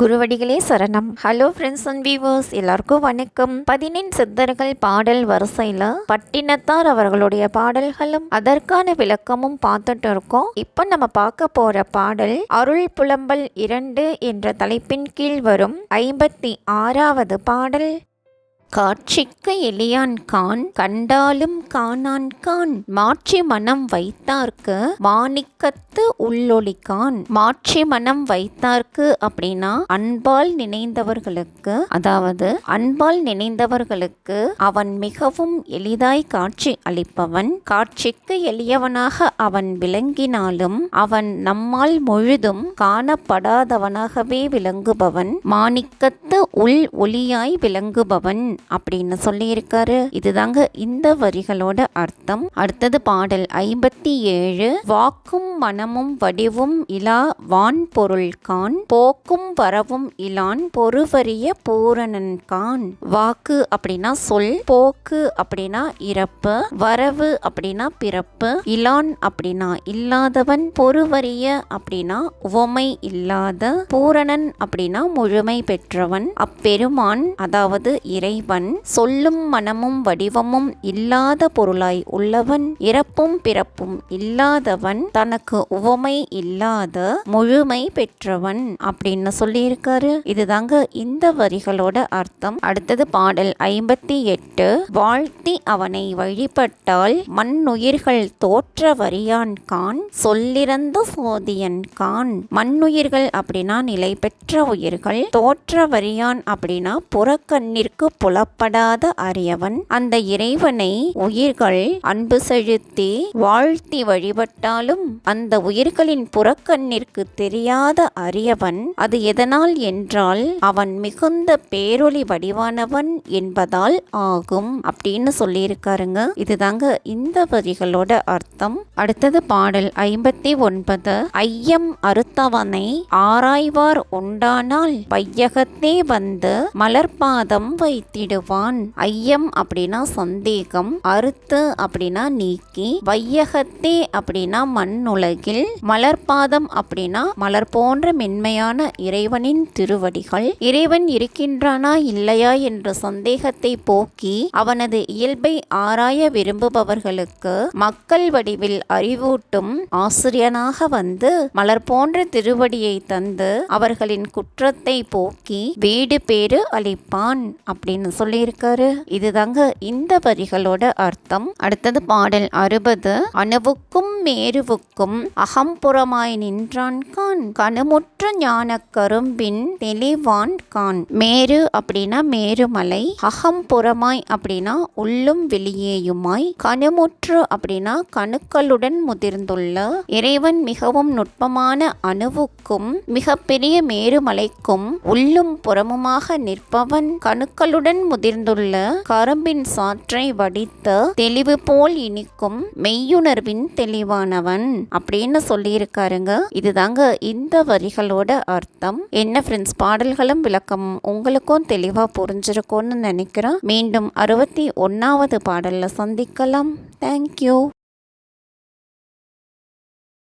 குருவடிகளே சரணம். Hello friends and viewers எல்லாருக்கும் வணக்கம். பதினெண் சித்தர்கள் பாடல் வரிசையில் பட்டினத்தார் அவர்களுடைய பாடல்களும் அதற்கான விளக்கமும் பார்த்துட்டு இருக்கோம். இப்போ நம்ம பார்க்க போற பாடல் அருள் புலம்பல் இரண்டு என்ற தலைப்பின் கீழ் வரும் ஐம்பத்தி ஆறாவது பாடல். காட்சிக்கு எளியான் கான் கண்டாலும் காணான் கான். மாட்சி மனம் வைத்தார்க்கு மாணிக்கத்து உள்ளொளிக்கான் மாட்சி மனம் வைத்தார்க்கு அப்படின்னா அன்பால் நினைந்தவர்களுக்கு அதாவது அன்பால் நினைந்தவர்களுக்கு அவன் மிகவும் எளிதாய் காட்சி அளிப்பவன். காட்சிக்கு எளியவனாக அவன் விளங்கினாலும் அவன் நம்மால் முழுதும் காணப்படாதவனாகவே விளங்குபவன். மாணிக்கத்து உள் ஒளியாய் விளங்குபவன். அப்படின்னு சொல்லியிருக்காரு. இதுதாங்க இந்த வரிகளோட அர்த்தம். அடுத்தது பாடல் ஐம்பத்தி ஏழு வாக்கும் மனமும் வடிவும் இலா வான் பொருள்கான் போக்கும் வரவும் இலான் பொறுவரிய பூரணன்கான் வாக்கு அப்படின்னா சொல் போக்கு அப்படின்னா இறப்பு வரவு அப்படின்னா பிறப்பு இலான் அப்படின்னா இல்லாதவன் பொறுவரிய அப்படின்னா உவமை இல்லாத பூரணன் அப்படின்னா முழுமை பெற்றவன் அப்பெருமான் அதாவது இறைவன் சொல்லும் மனமும் வடிவமும் இல்லாத பொருளாய் உள்ளவன் இறப்பும் பிறப்பும் இல்லாதவன் தனக்கு உவமை இல்லாத முழுமை பெற்றவன் அப்படின்னு சொல்லியிருக்காரு. இதுதாங்க இந்த வரிகளோட அர்த்தம். அடுத்தது பாடல் ஐம்பத்தி எட்டு. வாழ்த்தி அவனை வழிபட்டால் மண்ணுயிர்கள் தோற்ற வரியான் கான் சொல்லிறந்த சோதியன் கான். மண்ணுயிர்கள் அப்படின்னா நிலை பெற்ற உயிர்கள் தோற்ற வரியான் அப்படின்னா புறக்கண்ணிற்கு புலப்படாத அறியவன் அந்த இறைவனை உயிர்கள் அன்பு செலுத்தி வாழ்த்தி வழிபட்டாலும் அந்த அந்த உயிர்களின் புறக்கண்ணிற்கு தெரியாத அரியவன் அது எதனால் என்றால் அவன் மிகுந்த பேரொளி வடிவானவன் என்பதால் ஆகும் அப்படின்னு சொல்லியிருக்காருங்க. இதுதாங்க இந்த வரிகளோட அர்த்தம். அடுத்தது பாடல் ஐம்பத்தி ஒன்பது ஐயம் அறுத்தவனை ஆராய்வார் உண்டானால் பையகத்தே வந்து மலர்பாதம் வைத்திடுவான். ஐயம் அப்படின்னா சந்தேகம் அறுத்து அப்படின்னா நீக்கி வையகத்தே அப்படின்னா உலகில் மலர்பாதம் அப்படின்னா மலர் போன்ற மென்மையான இறைவனின் திருவடிகள். இறைவன் இருக்கின்றானா இல்லையா என்ற சந்தேகத்தை போக்கி அவனது இயல்பை ஆராய விரும்புபவர்களுக்கு மக்கள் வடிவில் அறிவூட்டும் ஆசிரியனாக வந்து மலர் போன்ற திருவடியை தந்து அவர்களின் குற்றத்தை போக்கி வீடு பேறு அளிப்பான் அப்படின்னு சொல்லியிருக்காரு. இதுதாங்க இந்த வரிகளோட அர்த்தம். அடுத்தது பாடல் அறுபது. அணுவுக்கும் மேருவுக்கும் அகம்புறமாய் நின்றான் கான். கணுமுற்ற ஞான கரும்பின் தெளிவான் கான். மேரு அப்படின்னா மேருமலை அகம்புறமாய் அப்படின்னா உள்ளும் வெளியேயுமாய் கணுமுற்று அப்படின்னா கணுக்களுடன் முதிர்ந்துள்ள இறைவன் மிகவும் நுட்பமான அணுவுக்கும் மிகப்பெரிய மேருமலைக்கும் உள்ளும் புறமுமாக நிற்பவன் கணுக்களுடன் முதிர்ந்துள்ள கரும்பின் சாற்றை வடித்த தெளிவு போல் இனிக்கும் மெய்யுணர்வின் தெளிவானவன். அப்படின்னு சொல்லியிருக்காருங்க. இதுதாங்க இந்த வரிகளோட அர்த்தம். என்ன ஃப்ரெண்ட்ஸ் பாடல்களும் விளக்கம் உங்களுக்கும் தெளிவாக புரிஞ்சிருக்கும்னு நினைக்கிறேன். மீண்டும் அறுபத்தி ஒன்றாவது பாடலில் சந்திக்கலாம். தேங்க்யூ